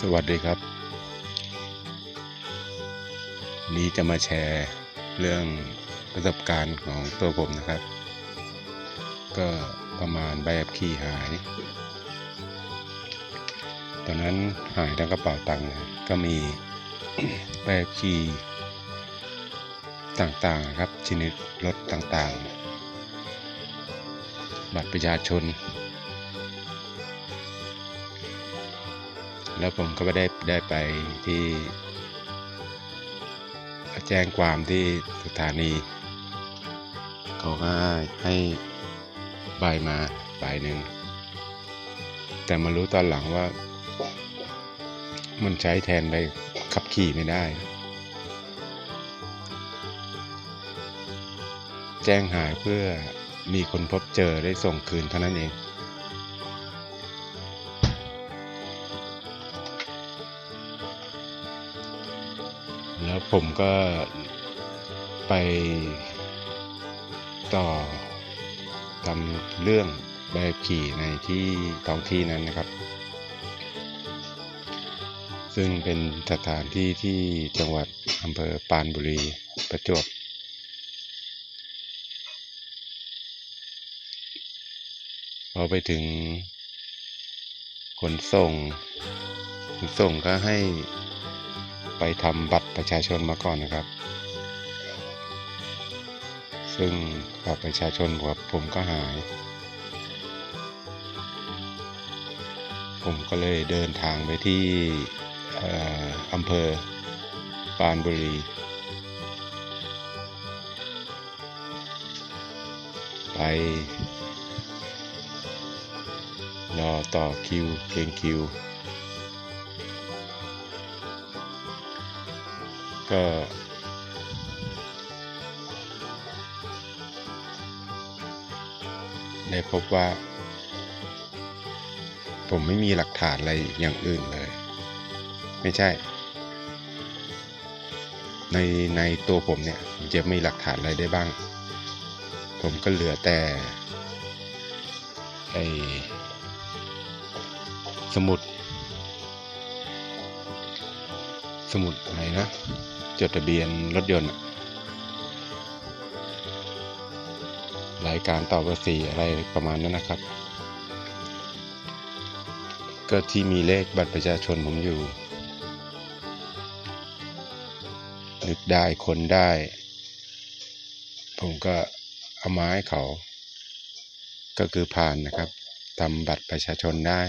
สวัสดีครับ นี้จะมาแชร์เรื่องประสบการณ์ของตัวผมนะครับ ก็ประมาณใบขับขี่หาย ตอนนั้นหายทั้งกระเป๋าตังค์ก็มีใบขับขี่ต่างๆครับชนิดรถต่างๆ บัตรประชาชน แล้วผมก็ไม่ได้ได้ไปที่แจ้งความที่สถานีเขาก็ให้ใบมาใบหนึ่ง แต่มารู้ตอนหลังว่า มันใช้แทนใบขับขี่ไม่ได้ แจ้งหายเพื่อมีคนพบเจอได้ส่งคืนเท่านั้นเอง แล้วผมก็ไปต่อทำเรื่องใบขับขี่ในที่ท้องที่นั้นนะครับ ซึ่งเป็นสถานที่ที่จังหวัดอำเภอปานบุรีประจวบพอไปถึงขนส่งขนส่งก็ให้ ไปทำบัตรประชาชนมาก่อนนะครับ ซึ่งบัตรประชาชนผมผมก็หาย ผมก็เลยเดินทางไปที่อออำเภอปานบุรีไปรอต่อคิวเรียงคิว ก็ได้พบว่า ผมไม่มีหลักฐานอะไรอย่างอื่นเลย ไม่ใช่ ในในตัวผมเนี่ยผมจะมีหลักฐานอะไรได้บ้าง ผมก็เหลือแต่ไอสมุด สมุดอะไรนะ จดทะเบียนรถยนต์รายการต่อภาษีอะไรประมาณนั้นนะครับ ก็ที่มีเลขบัตรประชาชนผมอยู่ นึกได้คนได้ ผมก็เอามาให้เขา ก็คือผ่านนะครับทำบัตรประชาชนได้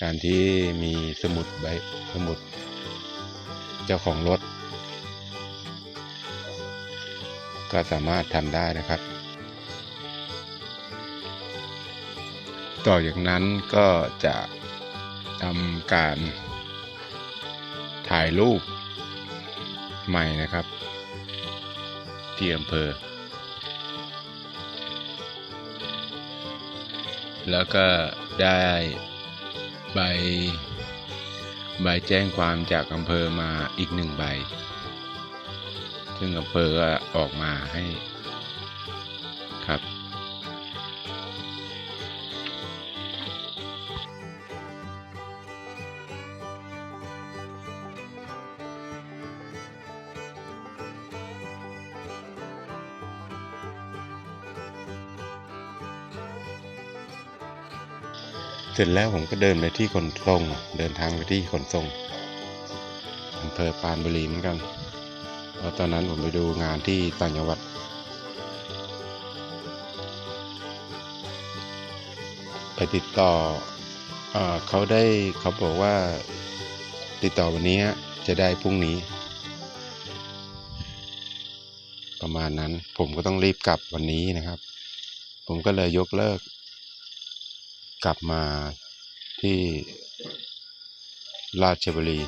การที่มีสมุดใบสมุด เจ้าของรถ ก็สามารถทำได้นะครับ ต่อจากนั้นก็จะทำการถ่ายรูปใหม่นะครับ ที่อำเภอ แล้วก็ได้ใบ ใบแจ้งความจากอำเภอมาอีกหนึ่งใบ ซึ่งอำเภอออกมาให้ สร็จแล้วผมก็เดินไปที่ขนส่ง เดินทางไปที่ขนส่งอำเภอปานบุรีเหมือนกันเพราะตอนนั้นผมไปดูงานที่ต่างจังหวัด ไปติดต่อเอเขาได้เขาบอกว่าติดต่อวันนี้จะได้พรุ่งนี้ ประมาณนั้นผมก็ต้องรีบกลับวันนี้นะครับ ผมก็เลยยกเลิก กลับมาที่ราชบุรี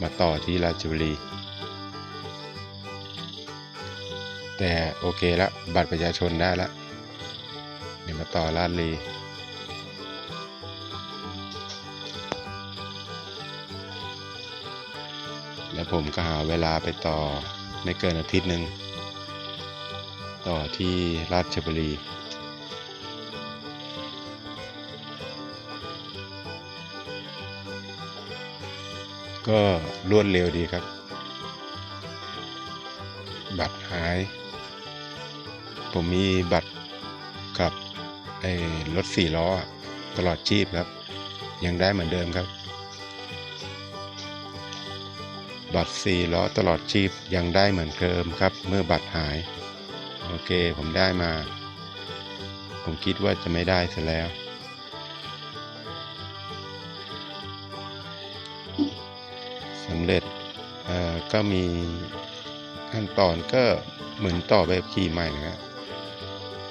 มาต่อที่ราชบุรี แต่โอเคละบัตรประชาชนได้ละเดี๋ยวมาต่อราชบุรีแล้วผมก็หาเวลาไปต่อไม่เกินอาทิตย์หนึ่งต่อที่ราชบุรี ก็รวดเร็วดีครับ บัตรหาย ผมมีบัตรกับไอ้รถสี่ล้อตลอดชีพครับ ยังได้เหมือนเดิมครับ บัตรสี่ล้อตลอดชีพยังได้เหมือนเดิมครับ เมื่อบัตรหาย โอเคผมได้มา ผมคิดว่าจะไม่ได้ซะแล้ว สำเร็จก็มีขั้นตอนก็เหมือนต่อแบบขี่ใหม่นะครับ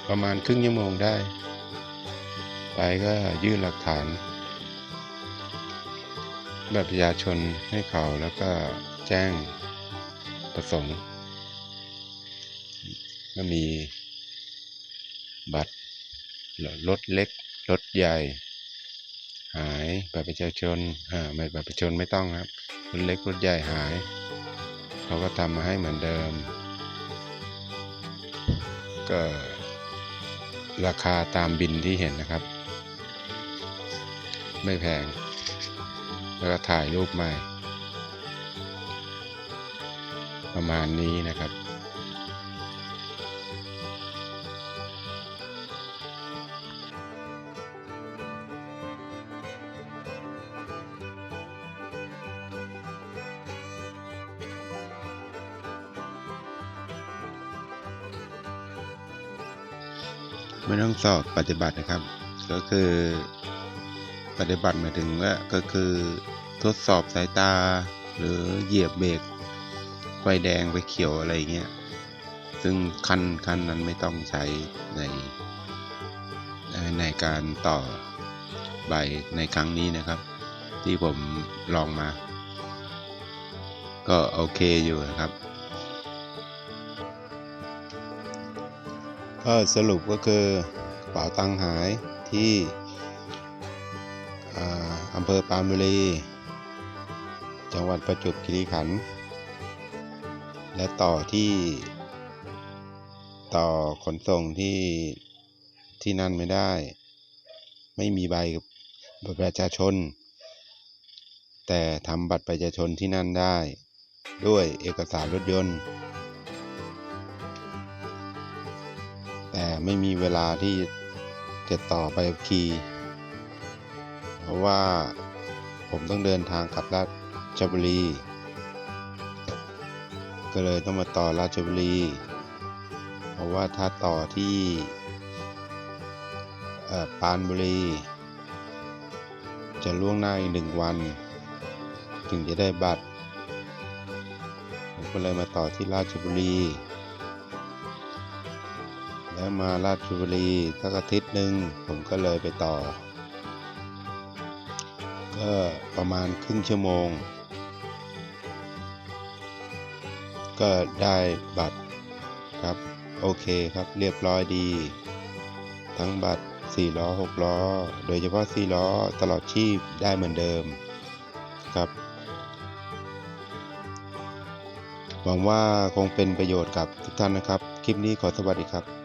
ประมาณครึ่งชั่วโมงได้ ไปก็ยื่นหลักฐานแบบประชาชนให้เขาแล้วก็แจ้งประสงค์ก็มีบัตรรถเล็กรถใหญ่ หายบัตรประชาชนอ่าไม่บัตรประชาชนไม่ต้องครับ รถเล็กรถใหญ่หาย เขาก็ทำมาให้เหมือนเดิม ก็ราคาตามบินที่เห็นนะครับ ไม่แพง แล้วก็ถ่ายรูปใหม่ ประมาณนี้นะครับ ไม่ต้องสอบปฏิบัตินะครับ ก็คือปฏิบัติหมายถึงว่าก็คือทดสอบสายตา หรือเหยียบเบรกไฟแดงไฟเขียวอะไรเงี้ยซึ่งขั้นขั้นนั้นไม่ต้องใช้ในในการต่อใบในครั้งนี้นะครับ ที่ผมลองมา ก็โอเคอยู่นะครับ ก็สรุปก็คือกระเป๋าตังหายที่อำเภอปานบุรี จังหวัดประจวบคีรีขันธ์และต่อที่ต่อขนส่งที่ที่นั่นไม่ได้ ไม่มีใบบัตรประชาชน แต่ทำบัตรประชาชนที่นั่นได้ ด้วยเอกสารรถยนต์ แต่ไม่มีเวลาที่จะต่อไปขี่เพราะว่าผมต้องเดินทางกลับราชบุรี ก็เลยต้องมาต่อราชบุรี เพราะว่าถ้าต่อที่ปานบุรี จะล่วงหน้าอีกหนึ่งวัน ถึงจะได้บัตร ผมก็เลยมาต่อที่ราชบุรี แล้วมาราชบุรีสักอาทิตย์หนึ่งผมก็เลยไปต่อ ก็ประมาณครึ่งชั่วโมง ก็ได้บัตรครับ โอเคครับเรียบร้อยดี ทั้งบัตร4ล้อ6ล้อ โดยเฉพาะ4ล้อตลอดชีพได้เหมือนเดิมครับหวังว่าคงเป็นประโยชน์กับทุกท่านนะครับ คลิปนี้ขอสวัสดีครับ